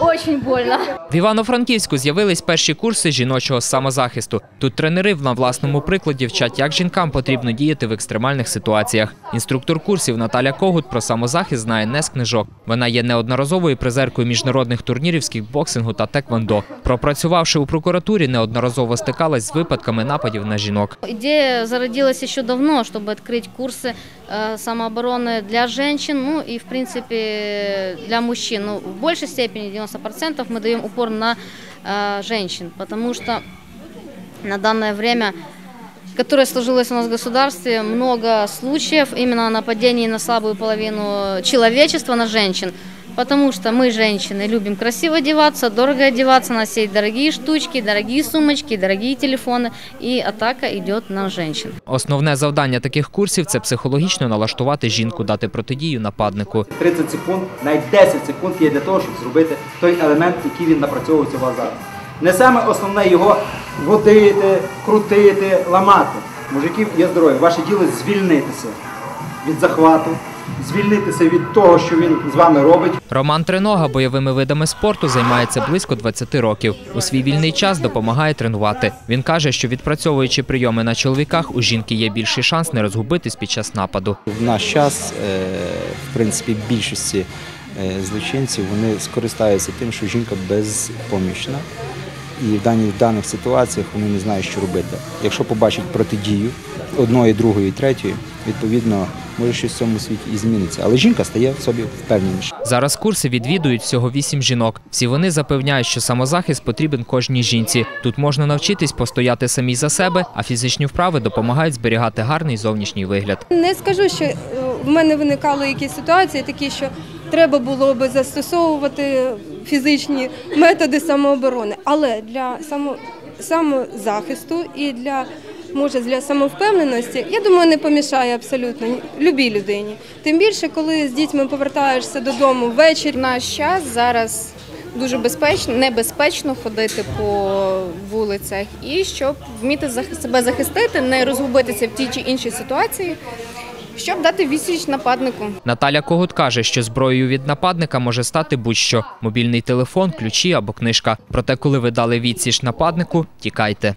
Очень больно. В Івано-Франківську з'явились перші курси жіночого самозахисту. Тут тренери на власному прикладі вчать, як жінкам потрібно діяти в екстремальних ситуаціях. Інструктор курсів Наталя Когут про самозахист знає не з книжок. Вона є неодноразовою призеркою міжнародних турнірів з кікбоксингу та теквондо. Пропрацювавши у прокуратурі, неодноразово стикалась з випадками нападів на жінок. Идея зародилась еще давно, чтобы открыть курсы э, самообороны для женщин, ну и в принципе для мужчин. Ну, в большей степени, 90% мы даем упор на э, женщин, потому что на данное время которое сложилось у нас в государстве, много случаев именно нападений на слабую половину человечества, на женщин. Потому что мы, женщины, любим красиво одеваться, дорого одеваться, носить дорогие штучки, дорогие сумочки, дорогие телефоны. И атака идет на женщин. Основне завдання таких курсів це психологічно налаштувати жінку, дати протидію нападнику. 30 секунд, навіть 10 секунд є для того, щоб зробити той елемент, який він напрацьовується у вас зараз. Не саме основне його водити, крутити, ламати. Мужиків є здоров'я. Ваше діло звільнитися від захвату, звільнитися від того, що він з вами робить. Роман Тринога бойовими видами спорту займається близько 20 років. У свій вільний час допомагає тренувати. Він каже, що відпрацьовуючи прийоми на чоловіках, у жінки є більший шанс не розгубитись під час нападу. В наш час, е, в принципі, більшості е, злочинців вони скористаються тим, що жінка безпомічна. І в даних, в даних ситуаціях вони не знають, що робити. Якщо побачать протидію одної, другої, третьої, відповідно, може щось в цьому світі і зміниться. Але жінка стає в собі впевненіше. Зараз курси відвідують всього вісім жінок. Всі вони запевняють, що самозахист потрібен кожній жінці. Тут можна навчитись постояти самій за себе, а фізичні вправи допомагають зберігати гарний зовнішній вигляд. Не скажу, що е, в мене виникали якісь ситуації, такі, що треба було би застосовувати фізичні методи самооборони. Але для само, самозахисту і для може для самовпевненості, я думаю, не помішає абсолютно любій людині. Тим більше, коли з дітьми повертаєшся додому ввечері. Наш час зараз дуже безпечно, небезпечно ходити по вулицях і щоб вміти себе захистити, не розгубитися в тій чи іншій ситуації, щоб дати відсіч нападнику. Наталя Когут каже, що зброєю від нападника може стати будь-що – мобільний телефон, ключі або книжка. Проте, коли ви дали відсіч нападнику, тікайте.